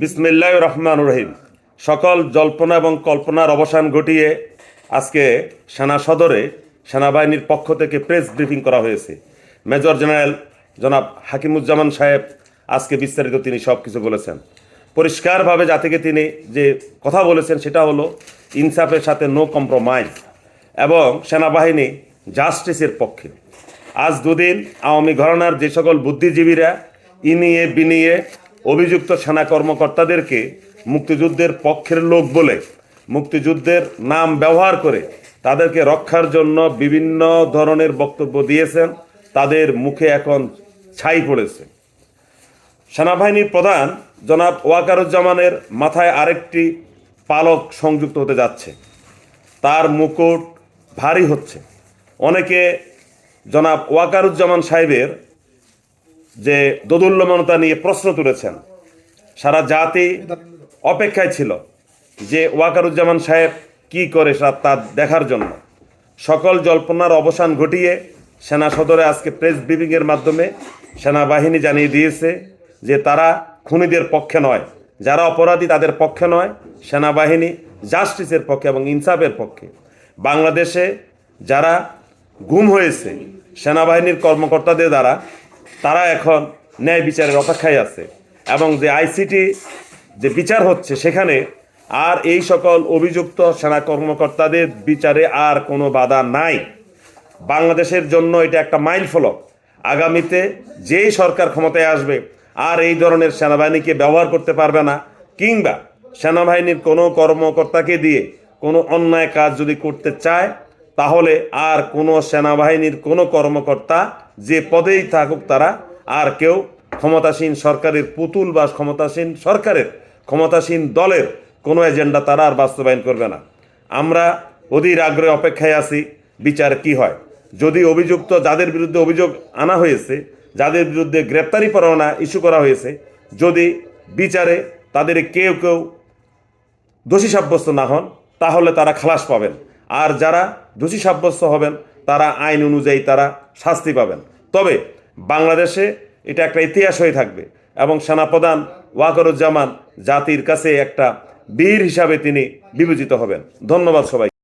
বিসমিল্লাহ রহমান রহিম। সকল জল্পনা এবং কল্পনার অবসান ঘটিয়ে আজকে সেনা সদরে সেনাবাহিনীর পক্ষ থেকে প্রেস ব্রিফিং করা হয়েছে। মেজর জেনারেল জনাব হাকিমুজ্জামান সাহেব আজকে বিস্তারিত তিনি সব কিছু বলেছেন। পরিষ্কারভাবে জাতিকে তিনি যে কথা বলেছেন সেটা হলো ইনসাফের সাথে নো কম্প্রোমাইজ এবং সেনাবাহিনী জাস্টিসের পক্ষে। আজ দুদিন আওয়ামী ঘরানার যে সকল বুদ্ধিজীবীরা ইনিয়ে বিনিয়ে অভিযুক্ত সেনা কর্মকর্তাদেরকে মুক্তিযুদ্ধের পক্ষের লোক বলে, মুক্তিযুদ্ধের নাম ব্যবহার করে তাদেরকে রক্ষার জন্য বিভিন্ন ধরনের বক্তব্য দিয়েছেন, তাদের মুখে এখন ছাই পড়েছে। সেনাবাহিনীর প্রধান জনাব ওয়াকারুজ্জামানের মাথায় আরেকটি পালক সংযুক্ত হতে যাচ্ছে। তার মুকুট ভারী হচ্ছে। অনেকে জনাব ওয়াকারুজ্জামান সাহেবের যে দোদুল্যমানতা নিয়ে প্রশ্ন তুলেছেন। সারা জাতি অপেক্ষায় ছিল যে ওয়াকারুজ্জামান সাহেব কি করে তা দেখার জন্য। সকল জল্পনার অবসান ঘটিয়ে সেনা সদরে আজকে প্রেস ব্রিফিংয়ের মাধ্যমে সেনাবাহিনী জানিয়ে দিয়েছে যে তারা খুনিদের পক্ষে নয়। যারা অপরাধী তাদের পক্ষে নয়, সেনাবাহিনী জাস্টিসের পক্ষে এবং ইনসাফের পক্ষে। বাংলাদেশে যারা গুম হয়েছে, সেনাবাহিনীর কর্মকর্তাদের দ্বারা তারা এখন ন্যায় বিচারের অপেক্ষায় আছে এবং যে আইসিটি যে বিচার হচ্ছে সেখানে আর এই সকল অভিযুক্ত সেনা কর্মকর্তাদের বিচারে আর কোনো বাধা নাই। বাংলাদেশের জন্য এটা একটা মাইল ফলক আগামীতে যেই সরকার ক্ষমতায় আসবে আর এই ধরনের সেনাবাহিনীকে ব্যবহার করতে পারবে না কিংবা সেনাবাহিনীর কোনো কর্মকর্তাকে দিয়ে কোনো অন্যায় কাজ যদি করতে চায় তাহলে আর কোনো সেনাবাহিনীর কোনো কর্মকর্তা যে পদেই থাকুক তারা, আর কেউ ক্ষমতাসীন সরকারের পুতুল বা ক্ষমতাসীন সরকারের, ক্ষমতাসীন দলের কোনো এজেন্ডা তারা আর বাস্তবায়ন করবে না। আমরা অধীর আগ্রহে অপেক্ষায় আছি, বিচার কি হয়। যদি অভিযুক্ত যাদের বিরুদ্ধে অভিযোগ আনা হয়েছে, যাদের বিরুদ্ধে গ্রেপ্তারি পরোয়ানা ইস্যু করা হয়েছে, যদি বিচারে তাদের কেউ কেউ দোষী সাব্যস্ত না হন, তাহলে তারা খালাস পাবেন। আর যারা দোষী সাব্যস্ত হবেন, তারা আইন অনুযায়ী তারা শাস্তি পাবেন। তবে বাংলাদেশে এটা একটা ইতিহাস হয়ে থাকবে এবং সেনাপ্রধান ওয়াকরুজ্জামান জাতির কাছে একটা বীর হিসাবে তিনি বিবেচিত হবেন। ধন্যবাদ সবাই